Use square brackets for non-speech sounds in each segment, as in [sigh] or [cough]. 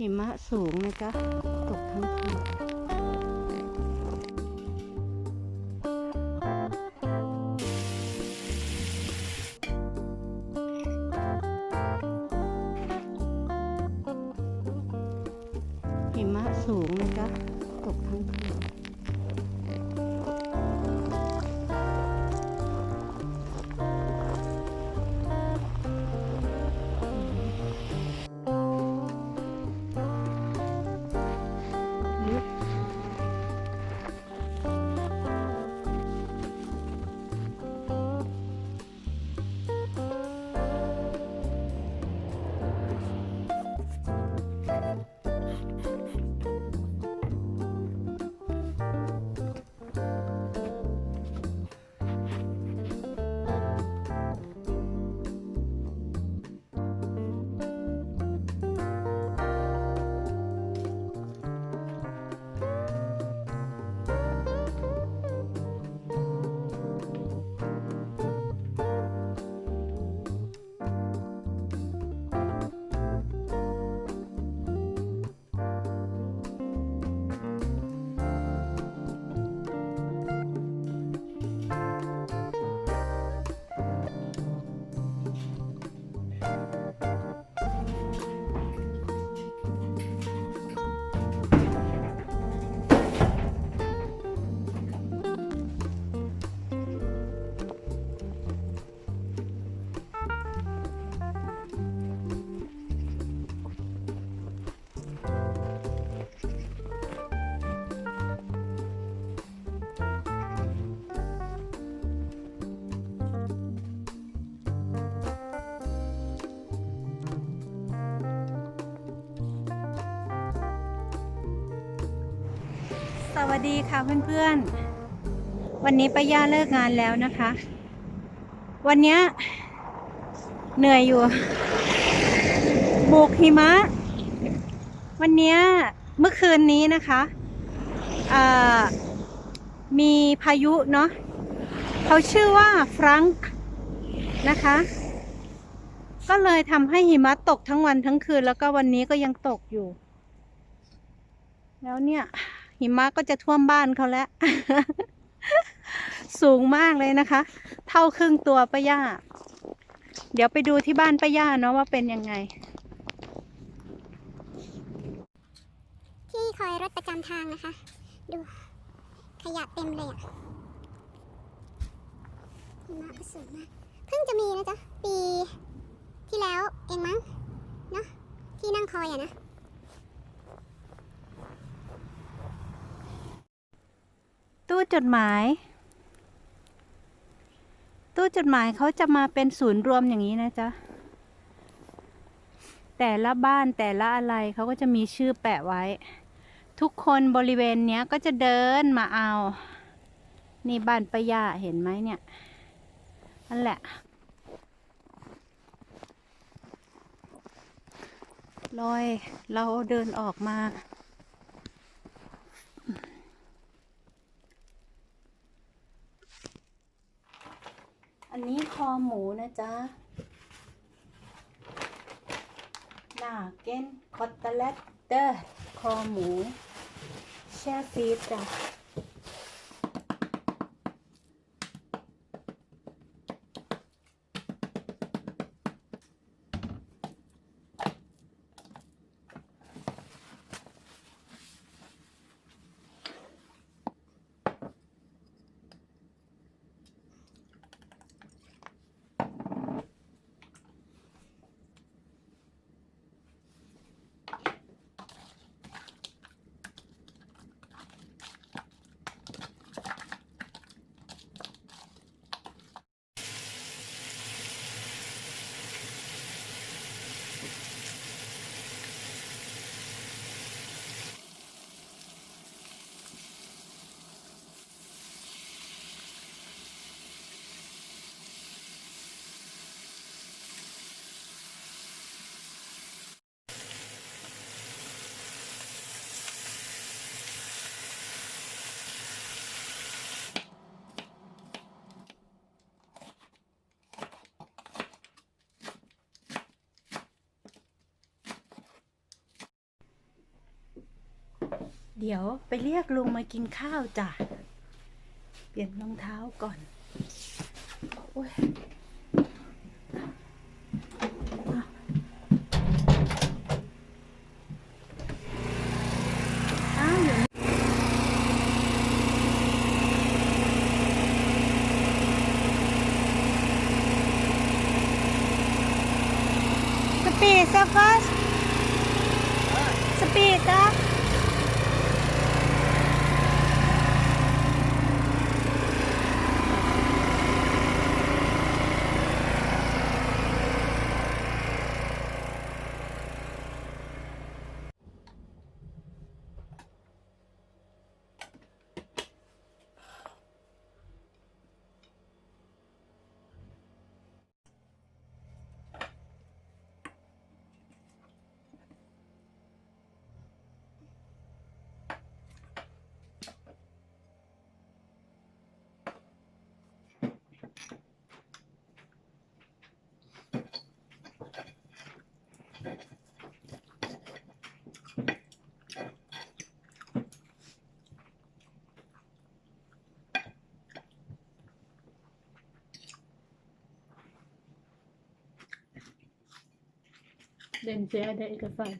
หิมะสูงนะจ๊ะตกทั้งคืน สวัสดีค่ะเพื่อนๆ วันนี้ป้าย่าเลิกงานแล้วนะคะ วันนี้เหนื่อยอยู่ บุกหิมะ วันนี้เมื่อคืนนี้นะคะมีพายุเนาะเขาชื่อว่าฟรังก์นะคะ ก็เลยทำให้หิมะตกทั้งวันทั้งคืน แล้วก็วันนี้ก็ยังตกอยู่ แล้วเนี่ย หิมะก็จะท่วมบ้านเขาแล้ว สูงมากเลยนะคะ เท่าครึ่งตัวป้าย่า เดี๋ยวไปดูที่บ้านป้าย่าเนาะว่าเป็นยังไง ที่คอยรถประจำทางนะคะ ดู ขยะเต็มเลยอะหิมะก็สูงมากเพิ่งจะมีนะจ๊ะ ปีที่แล้วเองมั้งเนาะที่นั่งคอยอะนะ จดหมาย ตู้จดหมายเขาจะมาเป็นศูนย์รวมอย่างนี้นะจ๊ะ แต่ละบ้านแต่ละอะไรเขาก็จะมีชื่อแปะไว้ ทุกคนบริเวณเนี้ยก็จะเดินมาเอา นี่บ้านป้ายาเห็นไหมเนี่ย นั่นแหละ ลอยเราเดินออกมา อันนี้คอหมูนะจ๊ะหน้าเก้นคอตเตเลตเตอร์ คอหมู แช่ฟีดจ้ะ เดี๋ยวไปเรียกลุงมากินข้าวจ้ะ เปลี่ยนรองเท้าก่อนโอ้ยสปีดซะฟัสสปีดจ้ะ Den ser det ikke feil.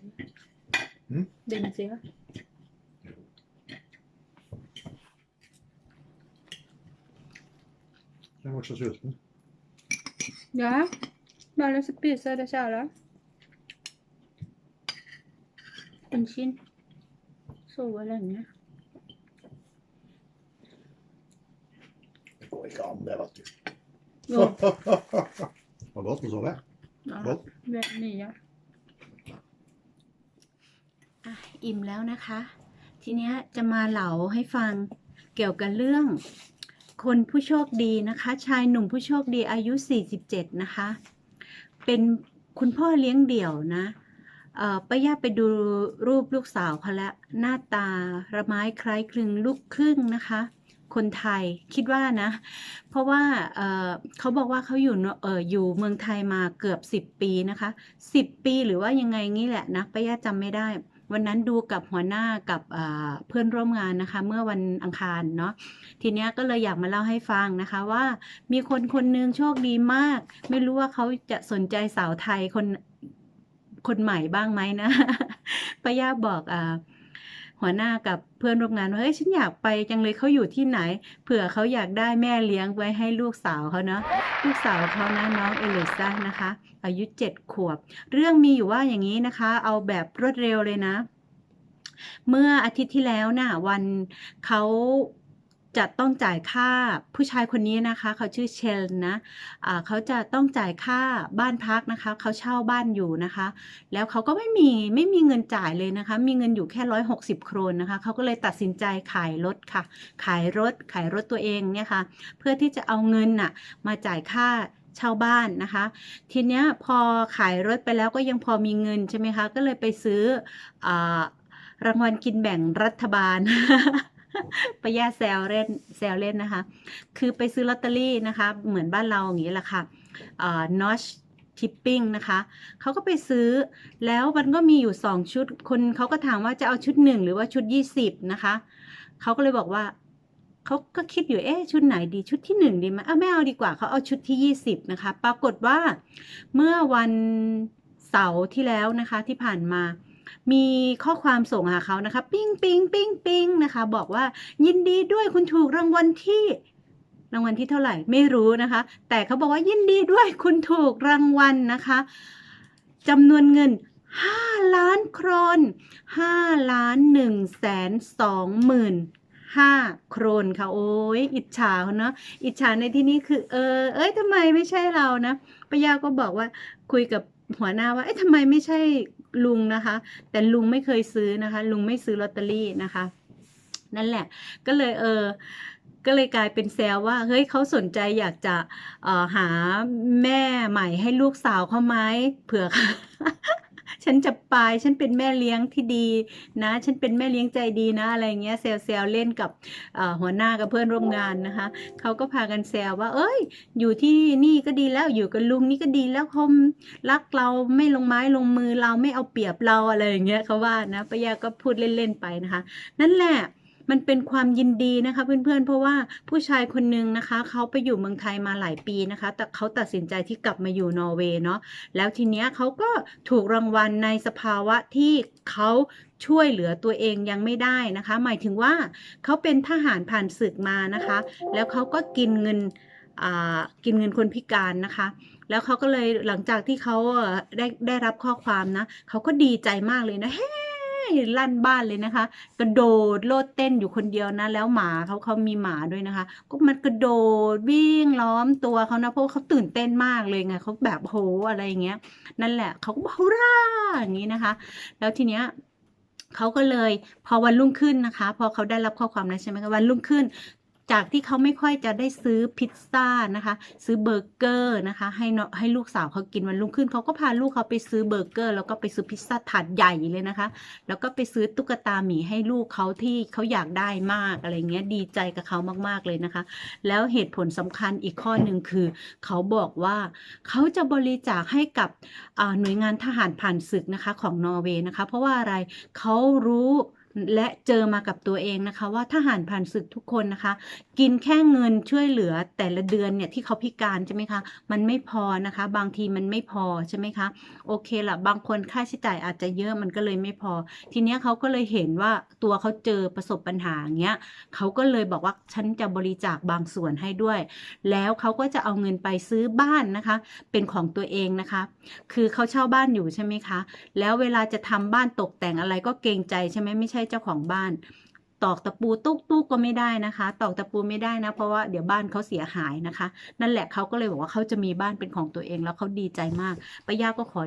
Mm. Den ser. Jeg var så sulten. Ja, bare å spise det kjære. Unnskyld. Sove lenge. Det går ikke an, det, vet du. [laughs] Det var godt å sove. ja, Godt. det er nye. อะอิ่มแล้วนะคะ ทีเนี้ยจะมาเหลาให้ฟังเกี่ยวกับเรื่อง คนผู้โชคดีนะคะ ชายหนุ่มผู้โชคดีอายุ 47 นะคะ เป็นคุณพ่อเลี้ยงเดี่ยวนะเอ่อป้าย่าไปดูรูปลูกสาวเขาแล้วหน้าตาระไม้คล้ายคลึงลูกครึ่งนะคะ คนไทยคิดว่านะ เพราะว่าเอ่อเขาบอกว่าเขาอยู่เนเอออยู่เมืองไทยมาเกือบ 10 ปีนะคะ 10 ปีหรือว่ายังไงงี้แหละนะป้าย่าจำไม่ได้ วันนั้นดูกับหัวหน้ากับเพื่อนร่วมงานนะคะ เมื่อวันอังคารเนาะทีเนี้ยก็เลยอยากมาเล่าให้ฟังนะคะว่ามีคนคนนึงโชคดีมาก ไม่รู้ว่าเขาจะสนใจสาวไทยคนคนใหม่บ้างไหมนะป้าย่าบอกอ่า หัวหน้ากับเพื่อนร่วมงานว่าเฮ้ยฉันอยากไปจังเลยเขาอยู่ที่ไหน เผื่อเขาอยากได้แม่เลี้ยงไว้ให้ลูกสาวเขาเนาะลูกสาวเขานะน้องเอลิซานะคะ อายุเจ็ดขวบ เรื่องมีอยู่ว่าอย่างนี้นะคะ เอาแบบรวดเร็วเลยนะ เมื่ออาทิตย์ที่แล้วน่ะวันเขา จะต้องจ่ายค่าผู้ชายคนนี้นะคะ เขาชื่อเชลนะอ่าเขาจะต้องจ่ายค่าบ้านพักนะคะ เขาเช่าบ้านอยู่นะคะ แล้วเขาก็ไม่มีไม่มีเงินจ่ายเลยนะคะ มีเงินอยู่แค่ร้อยหกสิบโครนนะคะ เขาก็เลยตัดสินใจขายรถค่ะ ขายรถขายรถตัวเองเนี่ยค่ะ เพื่อที่จะเอาเงินน่ะมาจ่ายค่าเช่าบ้านนะคะ ทีเนี้ยพอขายรถไปแล้วก็ยังพอมีเงินใช่ไหมคะ ก็เลยไปซื้ออรางวัลกินแบ่งรัฐบาล ปะย่าแซวเล่นแซวเล่นนะคะ คือไปซื้อลอตเตอรี่นะคะ เหมือนบ้านเราอย่างนี้แหละค่ะนอชทิปปิ้งนะคะเขาก็ไปซื้อแล้วมันก็มีอยู่สองชุด คนเขาก็ถามว่าจะเอาชุดหนึ่งหรือว่าชุดยี่สิบนะคะเขาก็เลยบอกว่าเขาก็คิดอยู่เอ๊ะชุดไหนดีชุดที่หนึ่งดีไหมเอาไม่เอาดีกว่าเขาเอาชุดที่ยี่สิบนะคะ ปรากฏว่าเมื่อวันเสาร์ที่แล้วนะคะที่ผ่านมา มีข้อความส่งหาเขานะคะ ปิ้งปิ้งปิ้งปิ้งนะคะ บอกว่ายินดีด้วยคุณถูกรางวัลที่รางวัลที่เท่าไหร่ไม่รู้นะคะ แต่เขาบอกว่ายินดีด้วยคุณถูกรางวัลนะคะจำนวนเงิน 5 ล้านโครน5ล้าน1แสน2หมื่นห้าโครนค่ะ โอ้ยอิจฉาเนาะอิจฉาในที่นี้คือ เออ เอ้ยทำไมไม่ใช่เรานะปายาก็บอกว่าคุยกับหัวหน้าว่า เอ้ยทำไมไม่ใช่ ลุงนะคะ แต่ลุงไม่เคยซื้อนะคะ ลุงไม่ซื้อลอตเตอรี่นะคะ นั่นแหละ ก็เลยเออก็เลยกลายเป็นแซวว่าเฮ้ยเขาสนใจอยากจะออหาแม่ใหม่ให้ลูกสาวเขาไหมเผื่อ ฉันจะไปฉันเป็นแม่เลี้ยงที่ดีนะ ฉันเป็นแม่เลี้ยงใจดีนะ อะไรเงี้ยแซวแซวเล่นกับหัวหน้ากับเพื่อนร่วมงานนะคะเขาก็พากันแซวว่า เอ้ย อยู่ที่นี่ก็ดีแล้วอยู่กับลุงนี่ก็ดีแล้วเขารักเราไม่ลงไม้ลงมือเราไม่เอาเปรียบเราอะไรอย่างเงี้ยเขาว่านะป้ายาก็พูดเล่นๆไปนะคะ นั่นแหละ มันเป็นความยินดีนะคะเพื่อนๆเพราะว่าผู้ชายคนหนึ่งนะคะเขาไปอยู่เมืองไทยมาหลายปีนะคะ แต่เขาตัดสินใจที่กลับมาอยู่นอร์เวย์เนาะแล้วทีเนี้ยเขาก็ถูกรางวัลในสภาวะที่เขาช่วยเหลือตัวเองยังไม่ได้นะคะ หมายถึงว่าเขาเป็นทหารผ่านศึกมานะคะ แล้วเขาก็กินเงินอ่ากินเงินคนพิการนะคะ แล้วเขาก็เลยหลังจากที่เขาได้ได้รับข้อความนะเขาก็ดีใจมากเลยนะเฮ้ ลั่นบ้านเลยนะคะ กระโดดโลดเต้นอยู่คนเดียวนะ แล้วหมาเขาเขามีหมาด้วยนะคะ ก็มันกระโดดวิ่งล้อมตัวเขานะเพราะเขาตื่นเต้นมากเลยไงเขาแบบโหอะไรอย่างเงี้ย นั่นแหละเขาก็บอกร่าอย่างนี้นะคะ แล้วทีเนี้ยเขาก็เลยพอวันรุ่งขึ้นนะคะ พอเขาได้รับข้อความนั้นใช่ไหมคะวันรุ่งขึ้น จากที่เขาไม่ค่อยจะได้ซื้อพิซซ่านะคะ ซื้อเบอร์เกอร์นะคะ ให้เนาะให้ลูกสาวเขากินวันรุ่งขึ้นเขาก็พาลูกเขาไปซื้อเบอร์เกอร์ แล้วก็ไปซื้อพิซซ่าถาดใหญ่เลยนะคะ แล้วก็ไปซื้อตุ๊กตาหมีให้ลูกเขาที่เขาอยากได้มากอะไรเงี้ยดีใจกับเขามากๆเลยนะคะ แล้วเหตุผลสำคัญอีกข้อหนึ่งคือ เขาบอกว่าเขาจะบริจาคให้กับหน่วยงานทหารผ่านศึกนะคะของนอร์เวย์นะคะ เพราะว่าอะไรเขารู้ และเจอมากับตัวเองนะคะ ว่าทหารผ่านศึกทุกคนนะคะ กินแค่เงินช่วยเหลือแต่ละเดือนเนี่ยที่เขาพิการใช่ไหมคะ มันไม่พอนะคะ บางทีมันไม่พอใช่ไหมคะ โอเคละบางคนค่าใช้จ่ายอาจจะเยอะมันก็เลยไม่พอ ทีเนี้ยเขาก็เลยเห็นว่าตัวเขาเจอประสบปัญหาเงี้ยเขาก็เลยบอกว่าฉันจะบริจาคบางส่วนให้ด้วย แล้วเขาก็จะเอาเงินไปซื้อบ้านนะคะ เป็นของตัวเองนะคะ คือเขาเช่าบ้านอยู่ใช่ไหมคะ แล้วเวลาจะทำบ้านตกแต่งอะไรก็เกรงใจใช่ไหมไม่ใช่เจ้าของบ้าน ตอกตะปูตุ๊กตุ๊กก็ไม่ได้นะคะ ตอกตะปูไม่ได้นะ เพราะว่าเดี๋ยวบ้านเขาเสียหายนะคะ นั่นแหละเขาก็เลยบอกว่าเขาจะมีบ้านเป็นของตัวเองแล้วเขาดีใจมากป้าย่าก็ขอ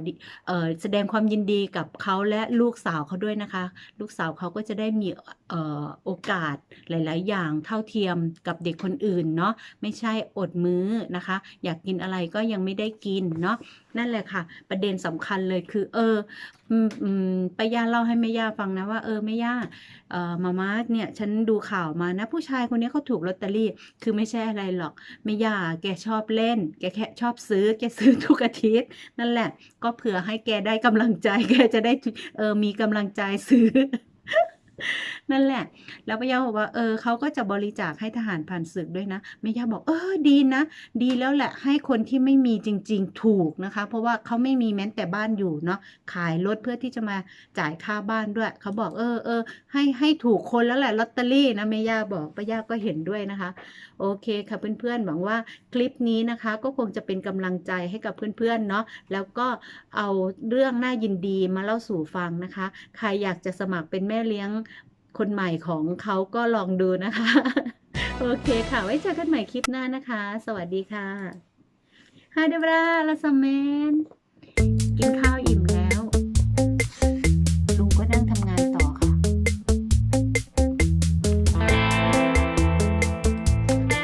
เออแสดงความยินดีกับเขาและลูกสาวเขาด้วยนะคะ ลูกสาวเขาก็จะได้มีออโอกาสหลาย ๆ อย่างเท่าเทียมกับเด็กคนอื่นเนาะไม่ใช่อดมื้อนะคะ อยากกินอะไรก็ยังไม่ได้กินเนาะนั่นแหละค่ะ ประเด็นสำคัญเลยคือ เอออืมอืมป้าย่าเล่าให้แม่ย่าฟังนะว่าเออแม่ย่าเออมาม่าเนี่ยฉันดูข่าวมานะ ผู้ชายคนนี้เขาถูกลอตเตอรี่ คือไม่ใช่อะไรหรอกไม่ย่าแกชอบเล่น แกแค่ชอบซื้อแกซื้อทุกอาทิตย์ นั่นแหละ ก็เผื่อให้แกได้กำลังใจ แกจะได้เออมีกำลังใจซื้อ นั่นแหละ แล้วป้าย่าบอกว่าเออเขาก็จะบริจาคให้ทหารผ่านศึกด้วยนะแม่ย่าบอกเออดีนะ ดีแล้วแหละให้คนที่ไม่มีจริง ๆ ถูกนะคะ เพราะว่าเขาไม่มีแม้แต่บ้านอยู่เนาะขายรถเพื่อที่จะมาจ่ายค่าบ้านด้วย เขาบอกเออเออให้ให้ถูกคนแล้วแหละลอตเตอรี่นะแม่ย่าบอกป้าย่าก็เห็นด้วยนะคะ โอเคค่ะเพื่อนๆหวังว่าคลิปนี้นะคะ ก็คงจะเป็นกำลังใจให้กับเพื่อนๆเนาะแล้วก็เอาเรื่องน่ายินดีมาเล่าสู่ฟังนะคะ ใครอยากจะสมัครเป็นแม่เลี้ยง คนใหม่ของเขาก็ลองดูนะคะ โอเคค่ะ ไว้เจอกันใหม่คลิปหน้านะคะ สวัสดีค่ะฮาเดบราลาซเมนกิน